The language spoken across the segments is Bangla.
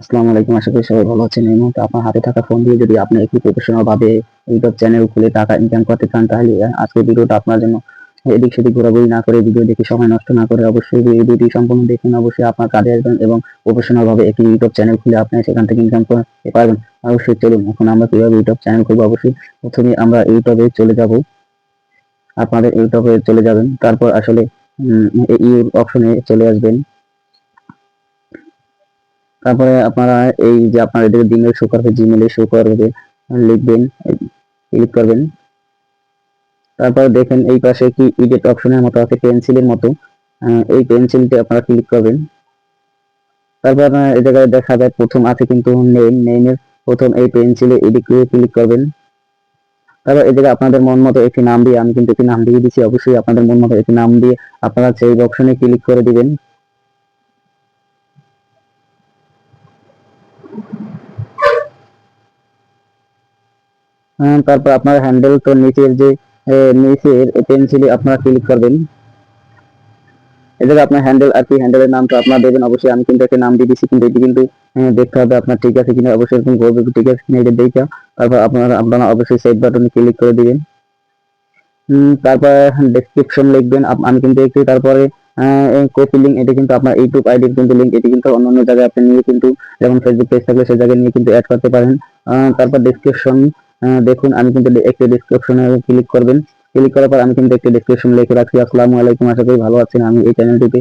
আসসালামু আলাইকুম, আশা করি সবাই ভালো আছেন। এই মুহূর্তে আপনার হাতে থাকা ফোন দিয়ে যদি আপনি একটি প্রফেশনাল ভাবে ইউটিউব চ্যানেল খুলে টাকা ইনকাম করতে চান, তাহলে আজকের ভিডিওটা আপনার জন্য এদিক সেদিক ঘোরাঘুরি না করে ভিডিও দেখে সময় নষ্ট না করে অবশ্যই এই ভিডিওটি সম্পূর্ণ দেখুন, অবশ্যই আপনার কাজে আসবেন এবং প্রফেশনাল ভাবে একটি ইউটিউব চ্যানেল খুলে আপনি সেখান থেকে ইনকাম করতে পারবেন। অবশ্যই চলুন, এখন আমরা কীভাবে ইউটিউব চ্যানেল খুলবো? অবশ্যই প্রথমে আমরা ইউটিউবে চলে যাব। আপনাদের ইউটিউবে চলে যাবেন, তারপর আসলে এই অপশনে চলে আসবেন। তারপরে আপনারা এই যে আপনার এদিকে জিমেল শো করবে জিমেলে শো করবে, লিখবেন ক্লিক করবেন। তারপরে দেখেন এই পাশে কি ইডিট অপশনের মতো আছে পেন্সিলের মতো। এই পেন্সিলটি আপনারা ক্লিক করবেন। তারপর আপনার এই জায়গায় দেখা যায় প্রথম আছে কিন্তু নেম নেমের প্রথম এই পেন্সিলে এডিট করে ক্লিক করবেন। তারপর এই জায়গায় আপনাদের মন মতো একটি নাম দিয়ে, আমি কিন্তু একটি নাম দিয়ে দিচ্ছি অবশ্যই আপনাদের মন মতো একটি নাম দিয়ে আপনারা সেই অপশনে ক্লিক করে দিবেন। তারপর আপনার হ্যান্ডেল তো নিচের যে নিচের পেন্সিলে আপনারা ক্লিক করবেন। এদের আপনার হ্যান্ডেল আর কি হ্যান্ডেলের নাম তো আপনার দেবেন অবশ্যই আমি কিন্তু একটা নাম দিয়ে দিচ্ছি কিন্তু এটি কিন্তু দেখতে হবে আপনার ঠিক আছে কিনা, অবশ্যই এরকম করবে ঠিক আছে কিনা, এটা দেখে। তারপর আপনারা আপনারা অবশ্যই সেভ বাটনে ক্লিক করে দিবেন। তারপর ডেসক্রিপশন লিখবেন আমি কিন্তু একটু তারপরে কপি লিঙ্ক এটা কিন্তু আপনার ইউটিউব আইডির কিন্তু লিঙ্ক এটি কিন্তু অন্য অন্য জায়গায় আপনি নিয়ে কিন্তু, যেমন ফেসবুক পেজ থাকলে সেই জায়গায় নিয়ে কিন্তু অ্যাড করতে পারেন। তারপর ডেসক্রিপশন দেখুন, আমি কিন্তু একটি ডেসক্রিপশনে ক্লিক করবেন। ক্লিক করার পর আমি কিন্তু একটি ডেসক্রিপশন লিখে রাখছি। আসসালামু আলাইকুম, আশা করি ভালো আছেন। আমি এই চ্যানেলটিতে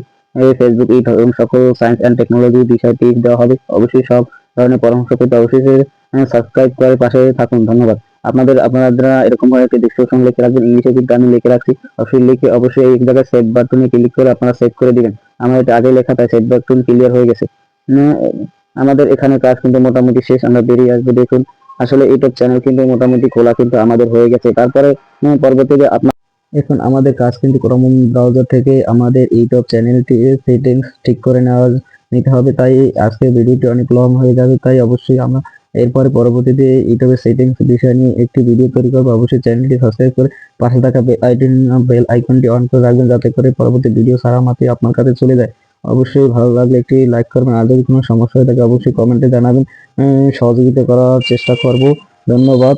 ফেসবুক এই ধরনের সকল সায়েন্স অ্যান্ড টেকনোলজি বিষয়টি দেওয়া হবে। অবশ্যই সব ধরনের পরামর্শ পেতে অবশ্যই সাবস্ক্রাইব করে পাশে থাকুন। ধন্যবাদ। আপনাদের, আপনারা এরকম ভাবে একটি ডেসক্রিপশন লিখে রাখবেন। ইংলিশে কিন্তু আমি লিখে রাখছি। অবশ্যই লিখে, অবশ্যই এই জায়গায় সেভ বাটনে ক্লিক করে আপনারা সেভ করে দিবেন। আমার এটা আগে লেখা, তাই সেভ বাটন ক্লিয়ার হয়ে গেছে। আমাদের এখানে কাজ কিন্তু মোটামুটি শেষ। আমরা বেরিয়ে আসব, দেখুন। আসলে ইউটিউব চ্যানেল কিন্তু মোটামুটি খোলা কিন্তু আমাদের হয়ে গেছে। তারপরে উম, পরবর্তীতে আপনার এখন আমাদের কাজ কিন্তু ক্রমন ব্রাউজার থেকে আমাদের ইউটিউব চ্যানেলটি সেটিংস ঠিক করে নেওয়া নিতে হবে। তাই আজকে ভিডিওটি অনেক লং হয়ে যাবে তাই অবশ্যই আমরা এরপরে পরবর্তীতে ইউটিউবের সেটিংস বিষয় নিয়ে একটি ভিডিও তৈরি করব। অবশ্যই চ্যানেলটি সাবস্ক্রাইব করে পাশে থাকা বেল আইকনটি অন করে রাখবেন যাতে করে পরবর্তী ভিডিও সারা মাত্রই আপনার কাছে চলে যায়। অবশ্যই ভালো লাগলে একটি লাইক করবেন। আর যদি কোনো সমস্যা হয়ে থাকে, অবশ্যই কমেন্টে জানাবেন। সহযোগিতা করার চেষ্টা করব। ধন্যবাদ।